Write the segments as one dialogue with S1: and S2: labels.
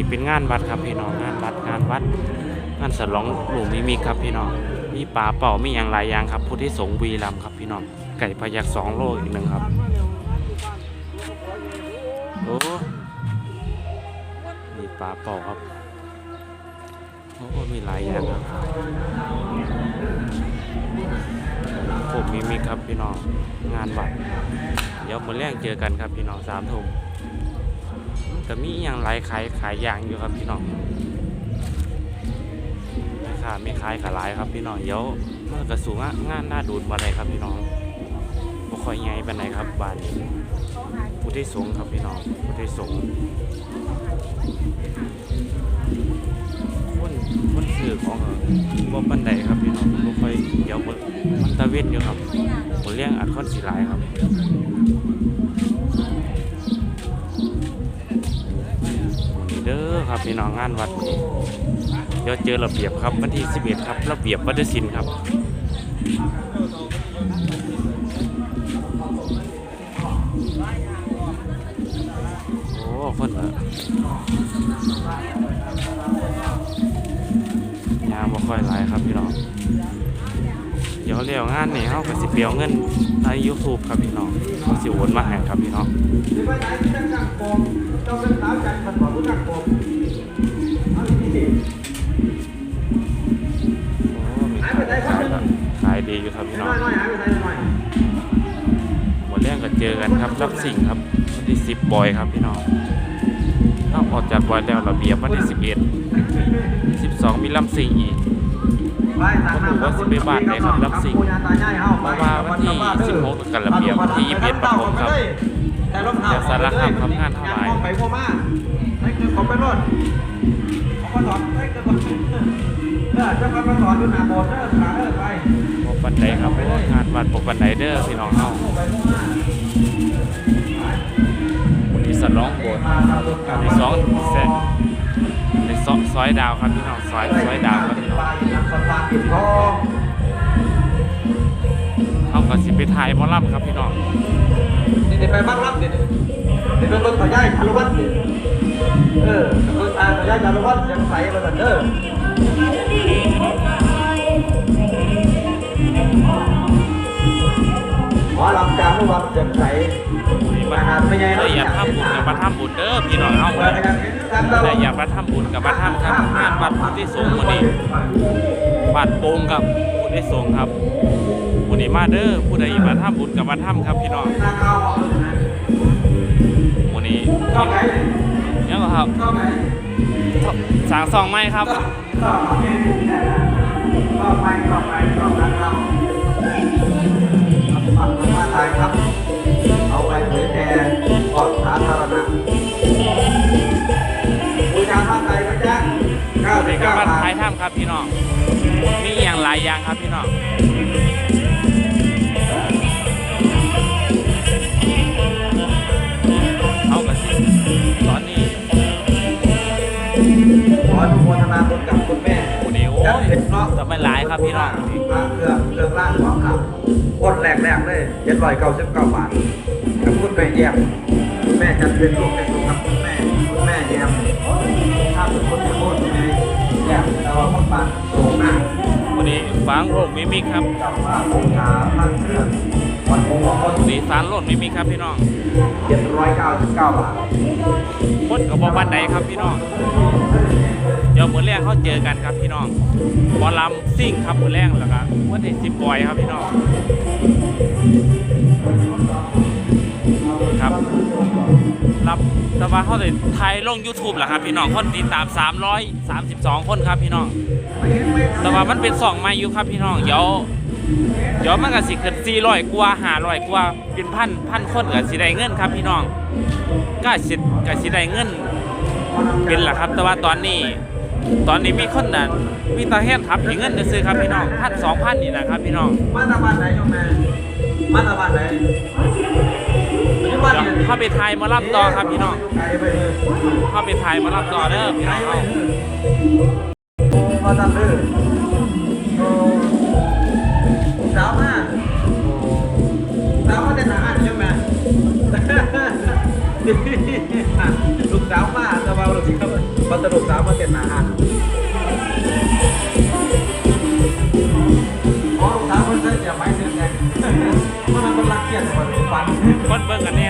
S1: นี้เป็นงานวัดครับพี่น้องงานวัดงานวัดงานสลองหลวงมีมีครับพี่น้องมีป่าเป่ามีอย่างหลายอย่างครับผู้ที่สงฆ์บุรีรัมครับพี่น้องไก่พยักสองโลอีกหนึ่งครับโอ้มีป่าเป่าครับโอ้มีหลายอย่างครับผมมีมีครับพี่น้องงานวัดเดี๋ยวมือแรกเจอกันครับพี่น้องสามทุ่ม แต่มีอย่างไรขายขายอย่างอยู่ครับพี่น้องไม่ขาไม่ขายขายหลายครับพี่น้องเดี๋ยวมันกระสูงอะงานหน้าดูดมาเลยครับพี่น้องบ่ค่อยใหญ่ปานไหนครับบ้านนี้ผู้ที่สงครับพี่น้องผู้ที่สงคนคนซื้อของบ่ปันใดครับพี่น้องบ่ค่อยเดี๋ยวมันตะเวนอยู่ครับผมเลี้ยงอัดคอนสีลายครับ ด้อครับพี่น้องงานวัดนี้เดี๋ยวเจอระเบียบครับวันที่ 11 ครับ ระเบียบวัดศิลป์ครับโอ้คนละยางบ่ค่อยหลายครับพี่น้อง ดี๋ยวเรียวงานนี่เขาก็สิเปียวเงินใน y o u t u b ครับพี่น้องเขาสิโอนมาให้ครับพี่น้อง
S2: โกงเจ้าเป็นสาวจันทร์ขันบอกผู้นั่งโกงเอาอีกที
S1: โอ้มีขายขายครับขายดีอยู่ครับพี่น้อง
S2: หายไปไหนหน่อย
S1: หมดเรื่องก็เจอกันครับรับสิ่งครับวันที่สิบบอยครับพี่น้องเอาออกจากบอยแล้วระเบียบวันที่สิบเอ็ดสิบสองมีลำสิ่งอีก
S2: ไปสั่งน้ำ
S1: ว่าสิไปบ้านไหนครับรับสิ่ง
S2: ปู่ย่าตายายเฮา
S1: เพราะว่าวันที่16กับระเบียบวันที่21ปฐมครับ
S2: แต่รองเท้า
S1: เดี๋ยวสารคามครับงานเท่าไหร่
S2: ย่งไปพ่อมาให้คือผมไปรถเขาก็สอนให้คือผมเออเจ้าก็มาสอนดูหน้าโบสถ์เด้อขาเด้อไป
S1: ปกปันไดครับโอ้ยงานวัดปกปันไดเด้อพี่น้องเฮา
S2: ไปพ่อมา
S1: วันที่สลองโบสถ์ในสองแสน ในซอยซอยดาวครับพี่น้องซอยซอยดาวครับพี่น้อง
S2: ไปนักร์ปิดทอง
S1: เฮาก็สิไปถ่ายมอลำครับพี่น้อง
S2: นี่เดี๋ยวไปบ้านรับเดี๋ยวเดี๋ยวไปเบิ่งขอยายชาลวัฒน์เออเบิ่งตาขอยายชาลวัฒน์ยังใส่มาแบบเด้อหมอลำจางรุวัฒน์ยังใส่
S1: นี่
S2: มา
S1: มา
S2: หาไม่ใหญ่
S1: ได้อยากทำบุญกับมาทำบุญเด้อพี่น้องเฮา
S2: เปิดกันกันตล
S1: ได้
S2: อด
S1: อยากมาทำบุญกับมาทำครับงานวัดพุทธิสงฆ์มื้อนี้วัดโป่งครับพุทธิสงฆ์ครับผู้นี้มาเด้อผู้ใดอยากมาทำบุญกับมาทำครับพี่น้อง
S2: นาคาวบอก
S1: มื้อนี้
S2: ชอบไหน
S1: ยังก็ครับ
S2: ชอบไหน
S1: สางซองไม้ครับ
S2: ชอบชอบไปชอบไปชอบนะครับฝากมาตายครับ
S1: ครับพี่น้อง มีอย่างหลายอย่างครับพี่น้องเอากันสิตอนนี้
S2: ขออนุโมทนาบุญกับคุณแม่
S1: ผู้นี้โอ้
S2: จัด
S1: ย
S2: เสร็จเนาะ
S1: จะไม่หลายครับพี่น้อง
S2: พระเครื่องเครื่องร่างของขับคนแรกๆเลยเจ็ดร้อยเก้าสิบเก้าบาทกับคุณแม่แยมคุณแม่จัดเป็นลูกเป็นลูกกับคุณแม่ ว่าคน
S1: นี้ฟังโลกมิมิครับ
S2: วัน
S1: นี้ฟางโลกมิมิครับพี่น้อง
S2: เจ็ดร้อยเก้าสิบเก้าบาท
S1: คนกับบ้านใดครับพี่น้องเดี๋ยวมือแรกเขาเจอกันครับพี่น้องบอลำซิ่งครับมือแรกแล้วก็วันที่สิบบอยครับพี่น้องครับ รับ แต่ว่าเขาเลยไทยลง YouTube แหละครับพี่น้องคนติดตาม 332 คนครับพี่น้อง แต่ว่ามันเป็นสองไมาอยู่ครับพี่น้อง เดี๋ยวเดี๋ยวมันก็สิขึ้น400กว่า500กว่าเป็นพันพันคนก็สิได้เงินครับพี่น้อง ก็สิก็สิได้เงินเป็นล่ะครับ แต่ว่าตอนนี้ ตอนนี้มีคนน่ะมีตาแห้นครับมีเงินซื้อครับพี่น้องพันสองพันนี่นะครับพี่น้อง
S2: มาตาบ้านไหนโยมแม่มาตาบ้านไหน
S1: เดี๋ยว
S2: เนี่ย
S1: เข้าไปทายมารับต่อครับพี่น้อง
S2: เข้า
S1: ไปทายมารับต่อเด้อพี่น้องเอา
S2: พอทำดื้อโอ้สาวมากสาวมาแต่หนาใช่ไหมลูกสาวมาแต่ว่าตลกสาวภาเป็นาหารอ๋อลูกสาวคนเสื้อจะไม่ถึงไงเพราะมันเป็นรักเกียรติคนทุกวัน
S3: เบิ่งกันแน่นอนอยู่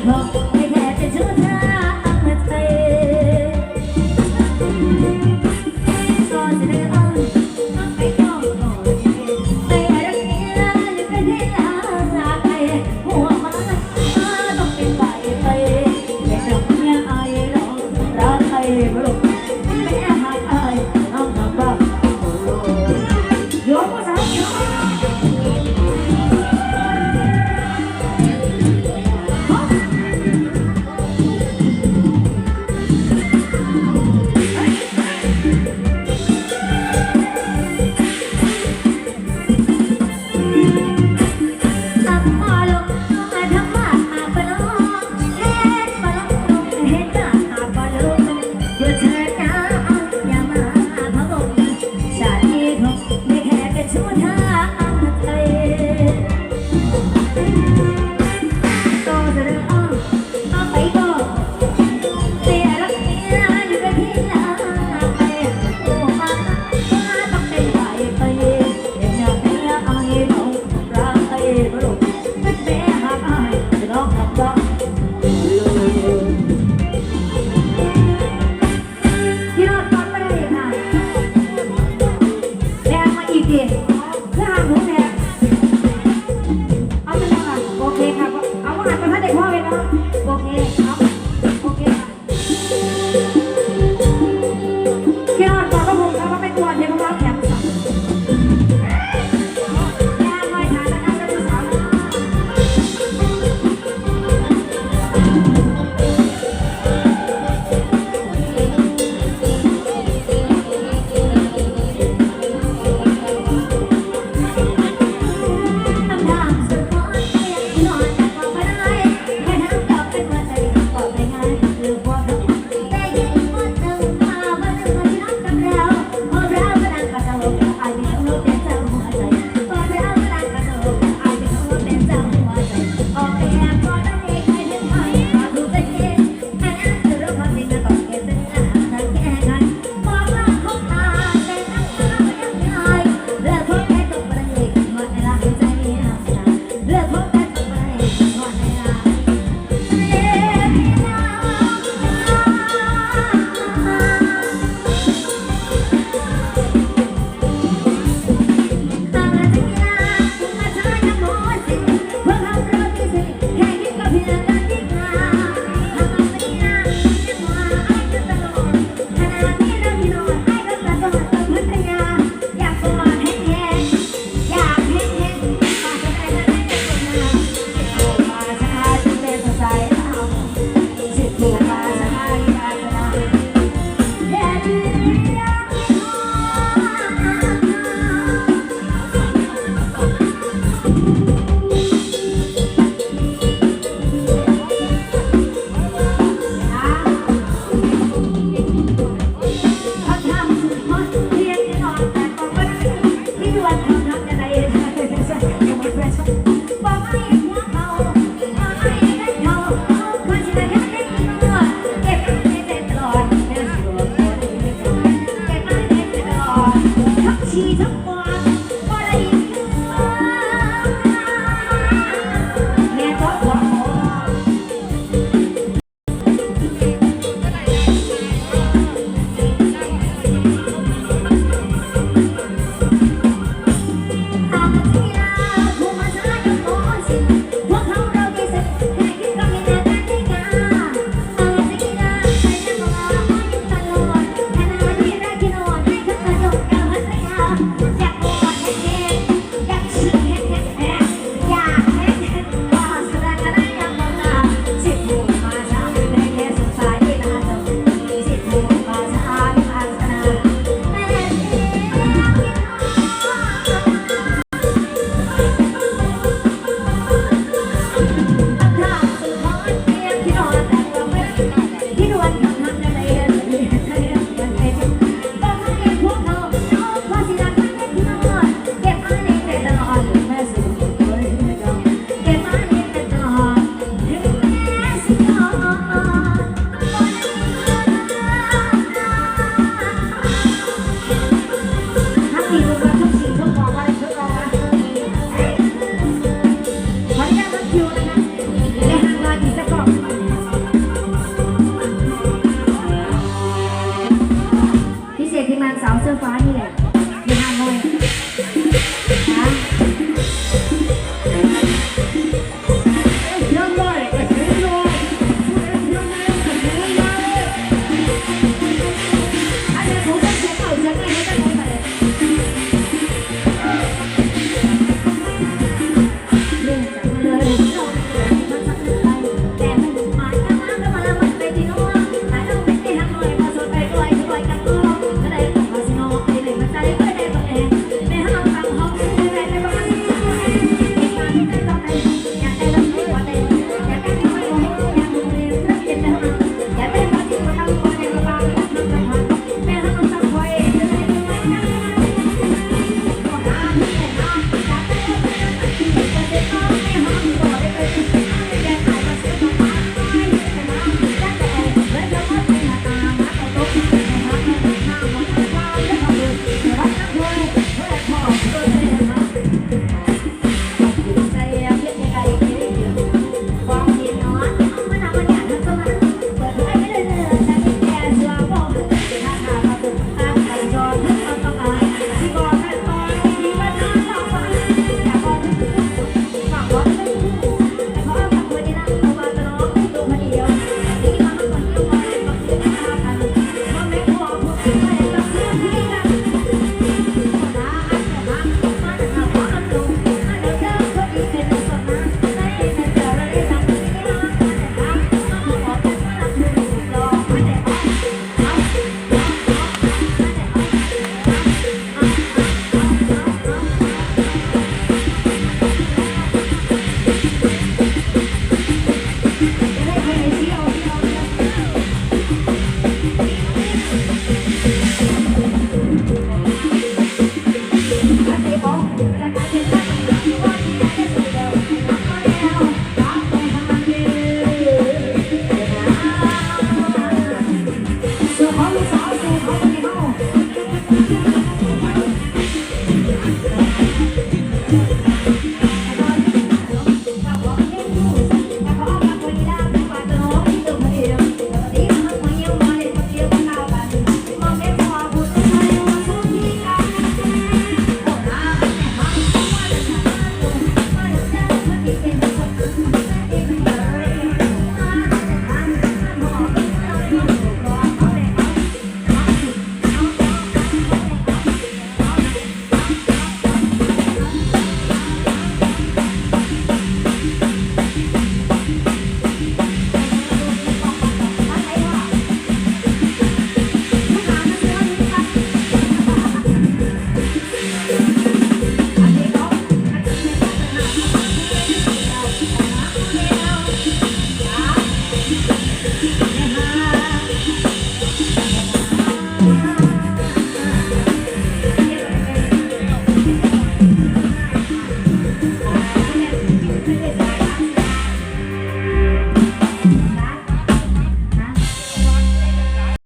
S4: home. We had to do it.